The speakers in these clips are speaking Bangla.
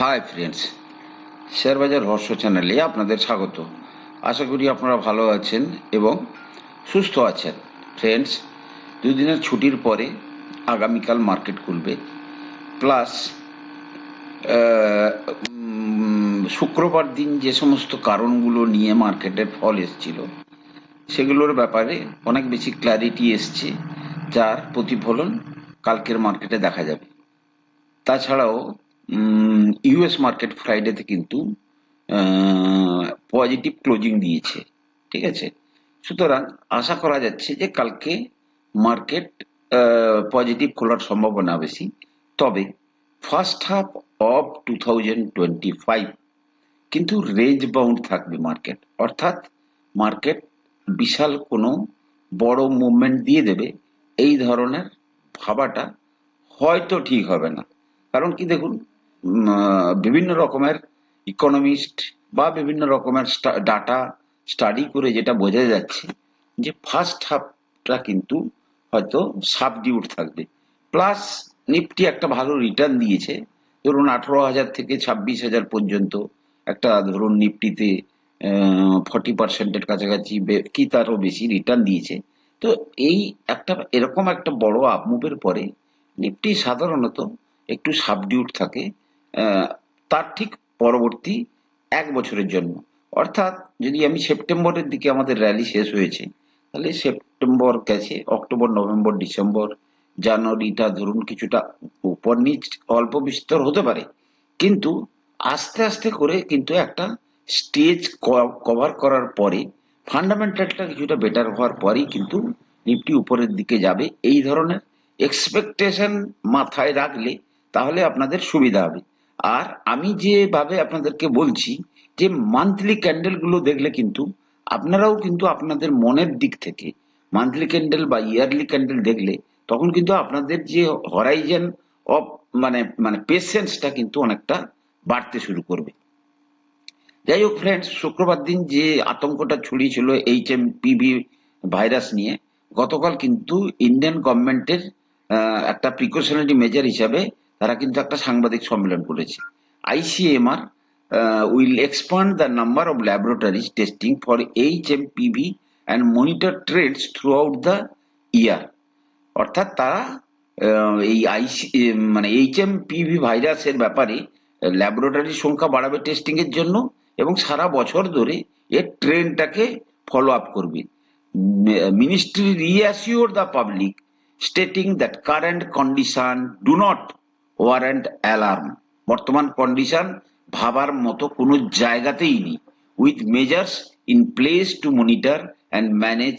হাই ফ্রেন্ডস শেয়ারবাজার হর্ষ চ্যানেলে আপনাদের স্বাগত। আশা করি আপনারা ভালো আছেন এবং সুস্থ আছেন। ফ্রেন্ডস দুদিনের ছুটির পরে আগামীকাল মার্কেট খুলবে। প্লাস শুক্রবার দিন যে সমস্ত কারণগুলো নিয়ে মার্কেটের ফল এসছিল, সেগুলোর ব্যাপারে অনেক বেশি ক্ল্যারিটি এসছে, যার প্রতিফলন কালকের মার্কেটে দেখা যাবে। তাছাড়াও ইউএস মার্কেট ফ্রাইডেতে কিন্তু পজিটিভ ক্লোজিং দিয়েছে, ঠিক আছে? সুতরাং আশা করা যাচ্ছে যে কালকে মার্কেট পজিটিভ খোলার সম্ভাবনা বেশি। তবে first half of two thousand twenty five কিন্তু রেঞ্জ বাউন্ড থাকবে মার্কেট অর্থাৎ মার্কেট বিশাল কোনো বড় মুভমেন্ট দিয়ে দেবে, এই ধরনের ভাবাটা হয়তো ঠিক হবে না। কারণ কি দেখুন বিভিন্ন রকমের ইকোনমিস্ট বা বিভিন্ন রকমের ডাটা স্টাডি করে যেটা বোঝা যাচ্ছে যে ফার্স্ট হাফটা কিন্তু হয়তো সাবডিউট থাকবে। প্লাস নিফটি একটা ভালো রিটার্ন দিয়েছে। ধরুন আঠারো হাজার থেকে ছাব্বিশ হাজার পর্যন্ত একটা, ধরুন নিফটিতে ফর্টি পার্সেন্টের কাছাকাছি কি তারও বেশি রিটার্ন দিয়েছে। তো এই একটা, এরকম একটা বড় আপমুভের পরে নিফটি সাধারণত একটু সাবডিউট থাকে। তার ঠিক পরবর্তী এক বছরের জন্য। অর্থাৎ যদি আমি সেপ্টেম্বরের দিকে আমাদের র্যালি শেষ হয়েছে, তাহলে সেপ্টেম্বর গেছে, অক্টোবর, নভেম্বর, ডিসেম্বর, জানুয়ারিটা ধরুন কিছুটা উপর নিচ, অল্প বিস্তর হতে পারে। কিন্তু আস্তে আস্তে করে কিন্তু একটা স্টেজ কভার করার পরে ফান্ডামেন্টালটা কিছুটা বেটার হওয়ার পরেই কিন্তু নিফটি উপরের দিকে যাবে। এই ধরনের এক্সপেকটেশন মাথায় রাখলে তাহলে আপনাদের সুবিধা হবে। আর আমি যেভাবে আপনাদেরকে বলছি, যে মান্থলি ক্যান্ডেলগুলো দেখলে কিন্তু আপনারাও কিন্তু আপনাদের মনের দিক থেকে মান্থলি ক্যান্ডেল বা ইয়ারলি ক্যান্ডেল দেখলে তখন কিন্তু আপনাদের যে হরাইজেন অফ মানে মানে পেশেন্সটা কিন্তু অনেকটা বাড়তে শুরু করবে। যাই হোক ফ্রেন্ডস শুক্রবার দিন যে আতঙ্কটা ছড়িয়েছিল এইচ এম পিভি ভাইরাস নিয়ে, গতকাল কিন্তু ইন্ডিয়ান গভর্নমেন্টের একটা প্রিকশনারি মেজার হিসাবে তারা কিন্তু একটা সাংবাদিক সম্মেলন করেছে। ICMR will expand the number of laboratories testing for H M PV and monitor trends throughout the year অর্থাৎ তারা এই আইসি মানে এইচ এম পিভি ভাইরাসের ব্যাপারে ল্যাবরেটরির সংখ্যা বাড়াবে টেস্টিংয়ের জন্য এবং সারা বছর ধরে এর ট্রেন্ডটাকে ফলো আপ করবে। Ministry reassure the public stating that current condition do not warrant alarm. বর্তমান কন্ডিশন ভাবার মতো কোনো জায়গাতেই নেই। With measures in place to monitor and manage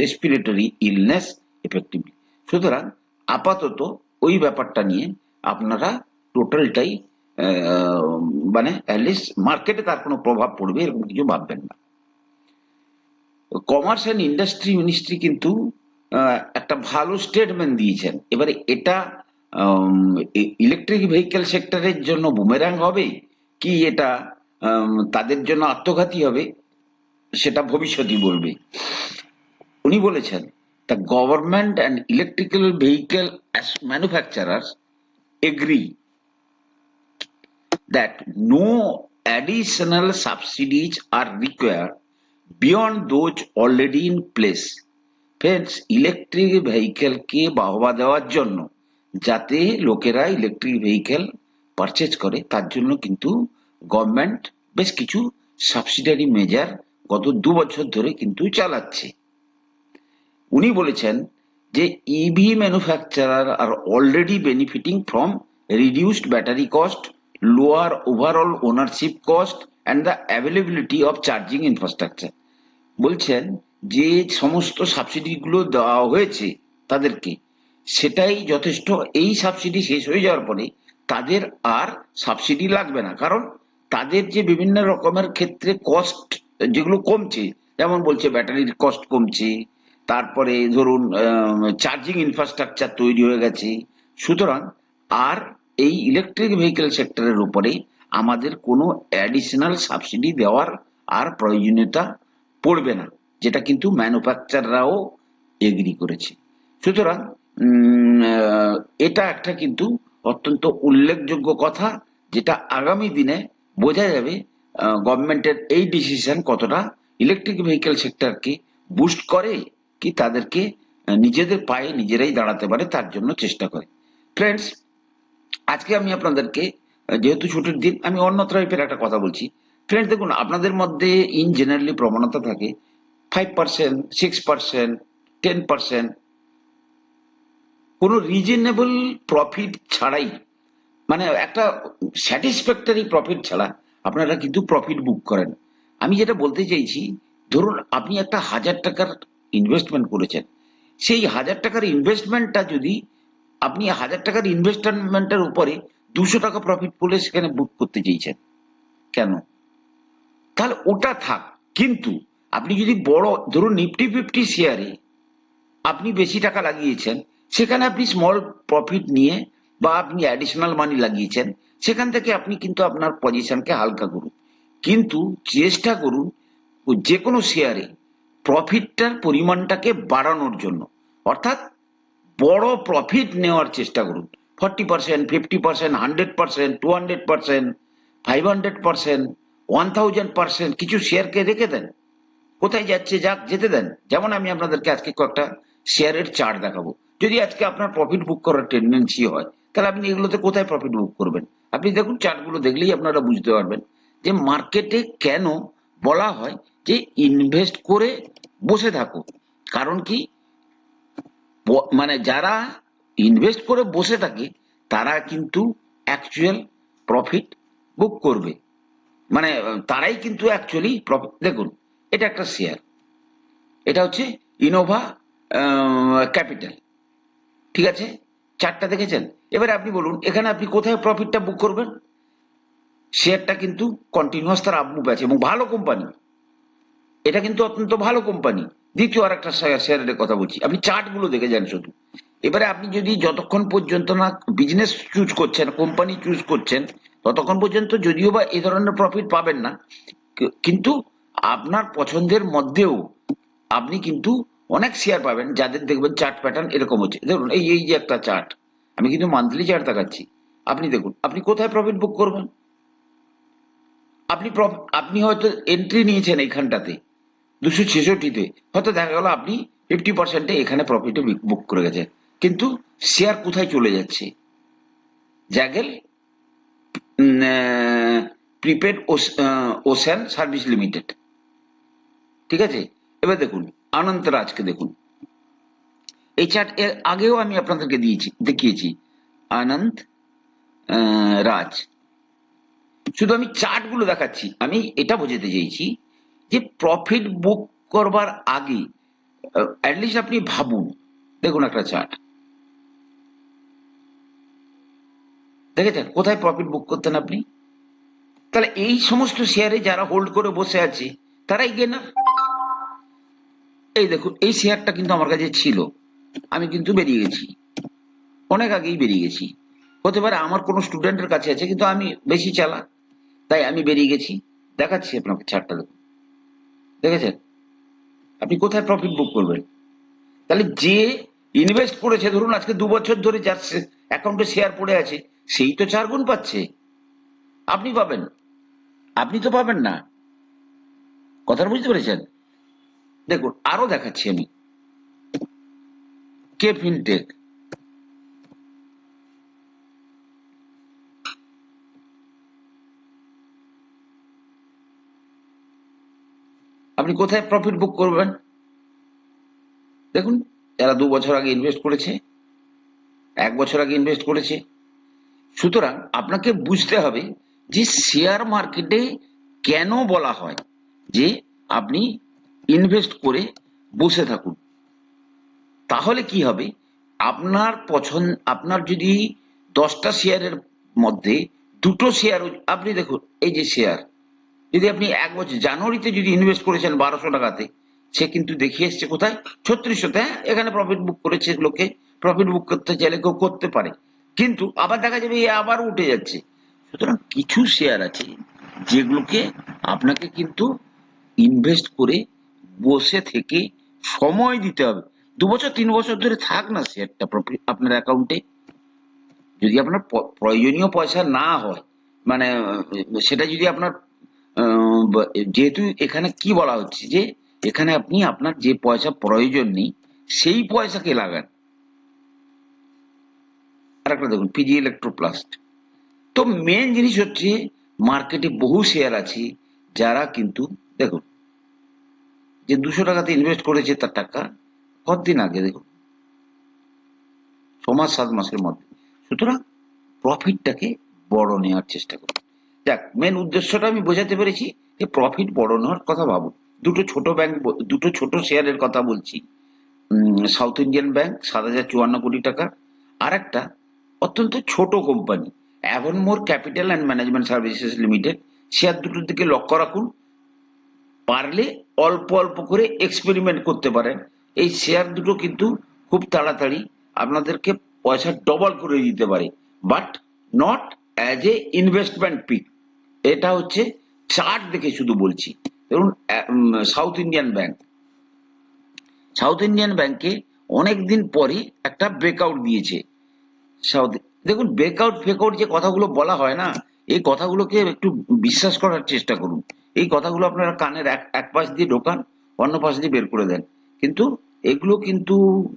respiratory illness effectively সুতরাং আপাতত ওই ব্যাপারটা নিয়ে আপনারা টোটালটাই মানে অ্যাটলিস্ট মার্কেটে তার কোনো প্রভাব পড়বে এরকম কিছু ভাববেন না। কমার্স অ্যান্ড ইন্ডাস্ট্রি মিনিস্ট্রি কিন্তু একটা ভালো স্টেটমেন্ট দিয়েছেন। এবারে এটা ইলেকট্রিক ভেহিকেল সেক্টরের জন্য বুমেরাং হবে? কি এটা তাদের জন্য আত্মঘাতী হবে? সেটা ভবিষ্যতই বলবে। উনি বলেছেন the government and electrical vehicle manufacturers agree that no additional subsidies are required beyond those already in place friends electric ভেহিকেলকে বাহবা দেওয়ার জন্য যাতে লোকেরা ইলেকট্রিক ভেহিকেল পারচেজ করে, তার জন্য কিন্তু গভর্নমেন্ট বেশ কিছু সাবসিডারি মেজার গত দু বছর ধরে কিন্তু চালাচ্ছে। উনি বলেছেন যে EV manufacturer are already benefiting from reduced battery cost lower overall ownership cost and the availability of charging infrastructure বলছেন যে সমস্ত সাবসিডিগুলো দেওয়া হয়েছে তাদেরকে সেটাই যথেষ্ট। এই সাবসিডি শেষ হয়ে যাওয়ার পরে তাদের আর সাবসিডি লাগবে না। কারণ তাদের যে বিভিন্ন রকমের ক্ষেত্রে কস্ট যেগুলো কমছে, যেমন বলছে ব্যাটারির কস্ট কমছে, তারপরে ধরুন চার্জিং ইনফ্রাস্ট্রাকচার তৈরি হয়ে গেছে। সুতরাং আর এই ইলেকট্রিক ভেহিকেল সেক্টরের উপরে আমাদের কোনো অ্যাডিশনাল সাবসিডি দেওয়ার আর প্রয়োজনীয়তা পড়বে না, যেটা কিন্তু ম্যানুফ্যাকচাররাও এগ্রি করেছে। সুতরাং এটা একটা কিন্তু অত্যন্ত উল্লেখযোগ্য কথা যেটা আগামী দিনে বোঝা যাবে গভর্নমেন্টের এই ডিসিশন কতটা ইলেকট্রিক ভেহিকেল সেক্টরকে বুস্ট করে, কি তাদেরকে নিজেদের পায়ে নিজেরাই দাঁড়াতে পারে, তার জন্য চেষ্টা করে। ফ্রেন্ডস আজকে আমি আপনাদেরকে যেহেতু ছুটির দিন, আমি অন্য টাইপের একটা কথা বলছি। ফ্রেন্ডস দেখুন, আপনাদের মধ্যে ইন জেনারেলি প্রবণতা থাকে five percent six percent ten percent কোনো রিজনেবল প্রফিট ছাড়াই মানে একটা স্যাটিসফ্যাক্টরি প্রফিট ছাড়া আপনারা কিন্তু প্রফিট বুক করেন। আমি যেটা বলতে চাইছি, ধরুন আপনি একটা হাজার টাকার ইনভেস্টমেন্ট করেছেন। সেই হাজার টাকার ইনভেস্টমেন্টটা যদি আপনি হাজার টাকার ইনভেস্টমেন্টের উপরে দুশো টাকা প্রফিট করলে সেখানে বুক করতে চাইছেন। কেন? তাহলে ওটা থাক, কিন্তু আপনি যদি বড়, ধরুন নিফটি ফিফটি শেয়ারে আপনি বেশি টাকা লাগিয়েছেন সেখানে আপনি স্মল প্রফিট নিয়ে বা আপনি অ্যাডিশনাল মানি লাগিয়েছেন, সেখান থেকে আপনি কিন্তু আপনার পজিশনকে হালকা করুন। কিন্তু চেষ্টা করুন যে কোনো শেয়ারে প্রফিটটার পরিমাণটাকে বাড়ানোর জন্য। অর্থাৎ বড় প্রফিট নেওয়ার চেষ্টা করুন। Forty percent fifty percent hundred percent two hundred percent five hundred percent one thousand percent কিছু শেয়ারকে রেখে দেন। কোথায় যাচ্ছে যাক, যেতে দেন। যেমন আমি আপনাদেরকে আজকে কয়েকটা শেয়ারের চার্ট দেখাবো। যদি আজকে আপনার প্রফিট বুক করার টেন্ডেন্সি হয়, তাহলে আপনি এগুলোতে কোথায় প্রফিট বুক করবেন? আপনি দেখুন চার্টগুলো দেখলেই আপনারা বুঝতে পারবেন যে মার্কেটে কেন বলা হয় যে ইনভেস্ট করে বসে থাকো। কারণ কি? মানে যারা ইনভেস্ট করে বসে থাকে, তারা কিন্তু অ্যাকচুয়াল প্রফিট বুক করবে। মানে তারাই কিন্তু অ্যাকচুয়ালি প্রফিট দেখুন, এটা একটা শেয়ার এটা হচ্ছে ইনোভা ক্যাপিটাল ঠিক আছে? চারটা দেখেছেন? এবারে আপনি বলুন, এখানে আপনি কোথায় প্রফিটটা বুক করবেন? শেয়ারটা কিন্তু কন্টিনিউয়াস তার আপমুভ আছে এবং ভালো কোম্পানি এটা কিন্তু অত্যন্ত ভালো কোম্পানি দ্বিতীয় আর একটা শেয়ারের কথা বলছি। আপনি চার্টগুলো দেখে যান শুধু। এবারে আপনি যদি যতক্ষণ পর্যন্ত না বিজনেস চুজ করছেন কোম্পানি চুজ করছেন, ততক্ষণ পর্যন্ত যদিও বা এই ধরনের প্রফিট পাবেন না, কিন্তু আপনার পছন্দের মধ্যেও আপনি কিন্তু অনেক শেয়ার পাবেন, যাদের দেখবেন চার্ট প্যাটার্ন এরকম হচ্ছে। ধরুন এই এই যে একটা চার্ট আমি কিন্তু মান্থলি চার্ট দেখাচ্ছি। আপনি দেখুন, আপনি কোথায় প্রফিট বুক করবেন? আপনি আপনি হয়তো এন্ট্রি নিয়েছেন এইখানটাতে, দুশো ছেষট্টিতে, হয়তো দেখা গেল আপনি ফিফটি পার্সেন্টে এখানে প্রফিটে বুক করে গেছেন। কিন্তু শেয়ার কোথায় চলে যাচ্ছে? Zaggle prepaid ocean service limited ঠিক আছে? এবার দেখুন আনন্ত রাজকে দেখুন। এই চার্ট এর আগেও আমি আপনাদেরকে দিয়েছি দেখিয়েছি। আনন্দ আহ, রাজ। শুধু আমি চার্টগুলো দেখাচ্ছি। আমি এটা বোঝাতে চাইছি যে প্রফিট বুক করবার আগে অ্যাটলিস্ট আপনি ভাবুন। দেখুন একটা চার্ট দেখেছেন? কোথায় প্রফিট বুক করতেন আপনি? তাহলে এই সমস্ত শেয়ারে যারা হোল্ড করে বসে আছে তারাই গেনার এই দেখুন, এই শেয়ারটা কিন্তু আমার কাছে ছিল। আমি কিন্তু বেরিয়ে গেছি। অনেক আগেই বেরিয়ে গেছি। হতে পারে আমার কোনো স্টুডেন্টের কাছে আছে, কিন্তু আমি বেশি চালা তাই আমি বেরিয়ে গেছি। দেখাচ্ছি আপনাকে চার্টটা দেখুন। দেখেছেন? আপনি কোথায় প্রফিট বুক করবেন? তাহলে যে ইনভেস্ট করেছে, ধরুন আজকে দু বছর ধরে যার অ্যাকাউন্টে শেয়ার পড়ে আছে, সেই তো চার গুণ পাচ্ছে। আপনি পাবেন? আপনি তো পাবেন না। কথাটা বুঝতে পেরেছেন? দেখুন, আরও দেখাচ্ছি আমি। কে ফিনটেক আপনি কোথায় প্রফিট বুক করবেন? দেখুন এরা দু বছর আগে ইনভেস্ট করেছে, এক বছর আগে ইনভেস্ট করেছে, সুতরাং আপনাকে বুঝতে হবে যে শেয়ার মার্কেটে কেন বলা হয় যে আপনি ইনভেস্ট করে বসে থাকুন। তাহলে কি হবে? আপনার পছন্দ আপনার যদি দশটা শেয়ারের মধ্যে দুটো শেয়ার আপনি দেখুন, এই যে শেয়ার, যদি আপনি এক বছর, জানুয়ারিতে যদি ইনভেস্ট করেছেন বারোশো টাকাতে, সে কিন্তু দেখিয়ে এসছে কোথায়? ছত্রিশশোতে হ্যাঁ এখানে প্রফিট বুক করেছে লোকে প্রফিট বুক করতে চাইলে কেউ করতে পারে। কিন্তু আবার দেখা যাবে এ আবার উঠে যাচ্ছে। সুতরাং কিছু শেয়ার আছে যেগুলোকে আপনাকে কিন্তু ইনভেস্ট করে বসে থেকে সময় দিতে হবে। দু বছর, তিন বছর ধরে থাক না শেয়ারটা আপনার অ্যাকাউন্টে যদি আপনার প্রয়োজনীয় পয়সা না হয় মানে সেটা যদি আপনার যেহেতু এখানে কি বলা হচ্ছে যে, এখানে আপনি আপনার যে পয়সা প্রয়োজন নেই, সেই পয়সাকে লাগান। আরেকটা দেখুন পিজি ইলেকট্রোপ্লাস্ট তো মেন জিনিস হচ্ছে মার্কেটে বহু শেয়ার আছে, যারা কিন্তু, দেখুন যে দুশো টাকাতে ইনভেস্ট করেছে তার টাকা কতদিন আগে দেখুন? ছ মাস, সাত মাসের মধ্যে। সুতরাং প্রফিটটাকে বড় নেওয়ার চেষ্টা করুন। যাক মেন উদ্দেশ্যটা আমি বোঝাতে পেরেছি যে প্রফিট বড় নেওয়ার কথা ভাবুন। দুটো ছোট ব্যাংক দুটো ছোট শেয়ারের কথা বলছি। সাউথ ইন্ডিয়ান ব্যাংক সাত হাজার চুয়ান্ন কোটি টাকা। আর একটা অত্যন্ত ছোট company Avonmore capital and management services limited share দুটোর দিকে লক্ষ্য রাখুন। পারলে অল্প অল্প করে এক্সপেরিমেন্ট করতে পারেন। এই শেয়ার দুটো কিন্তু খুব তাড়াতাড়ি আপনাদেরকে পয়সা ডবল করে দিতে পারে। But not as a investment pick এটা হচ্ছে চার্ট দেখে শুধু বলছি। ধরুন South Indian bank South Indian ব্যাংকে অনেক দিন পরে একটা ব্রেকআউট দিয়েছে। সাউথ দেখুন ব্রেকআউট ফেকআউট যে কথাগুলো বলা হয় না, এই কথাগুলোকে একটু বিশ্বাস করার চেষ্টা করুন। এই কথাগুলো আপনারা কানের এক এক পাশ দিয়ে ঢোকান, অন্য পাশ দিয়ে বের করে দেন। কিন্তু এগুলো কিন্তু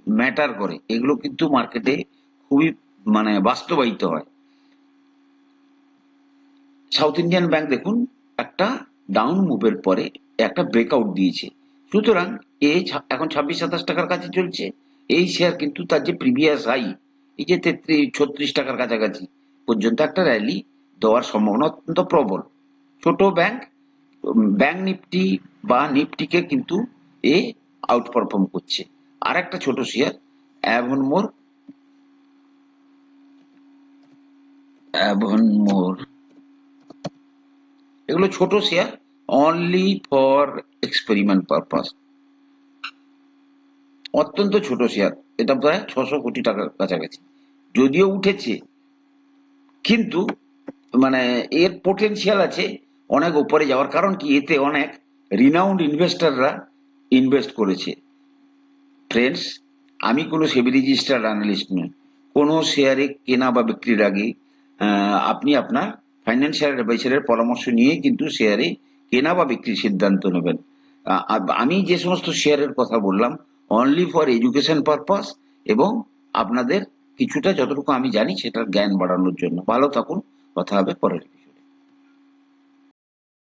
ম্যাটার করে। এগুলো কিন্তু মার্কেটে খুবই মানে বাস্তবায়িত হয়। সাউথ ইন্ডিয়ান ব্যাংক দেখুন, একটা ডাউন মুভের পরে একটা ব্রেকআউট দিয়েছে। সুতরাং এ এখন ছাব্বিশ, সাতাশ টাকার কাছে চলছে। এই শেয়ার কিন্তু তার যে প্রিভিয়াস হাই এই যে তেত্রিশ, ছত্রিশ টাকার কাছাকাছি পর্যন্ত একটা র্যালি দেওয়ার সম্ভাবনা অত্যন্ত প্রবল। ছোট ব্যাংক ব্যাংক নিফটি বা নিফটিকে কিন্তু এ আউট পারফর্ম করছে আর একটা ছোট শেয়ার অ্যাভনমোর অ্যাভনমোর এগুলো ছোট share only for experiment purpose অত্যন্ত ছোট শেয়ার এটা প্রায় ছশো কোটি টাকার কাছাকাছি। যদিও উঠেছে, কিন্তু মানে এর পোটেনশিয়াল আছে অনেক উপরে যাওয়ার কারণ কি? এতে অনেক রিনাউন্ড ইনভেস্টররা ইনভেস্ট করেছে। ফ্রেন্ডস আমি কোনো সেবি রেজিস্টার্ড অ্যানালিস্ট নই। কোনো শেয়ারে কেনা বা বিক্রির আগে আপনি আপনার ফাইন্যান্সিয়াল অ্যাডভাইসারের পরামর্শ নিয়ে কিন্তু শেয়ারে কেনা বা বিক্রির সিদ্ধান্ত নেবেন। আমি যে সমস্ত শেয়ারের কথা বললাম অনলি ফর এডুকেশন পারপাস এবং আপনাদের কিছুটা যতটুকু আমি জানি, সেটার জ্ঞান বাড়ানোর জন্য। ভালো থাকুন, কথা হবে পরের।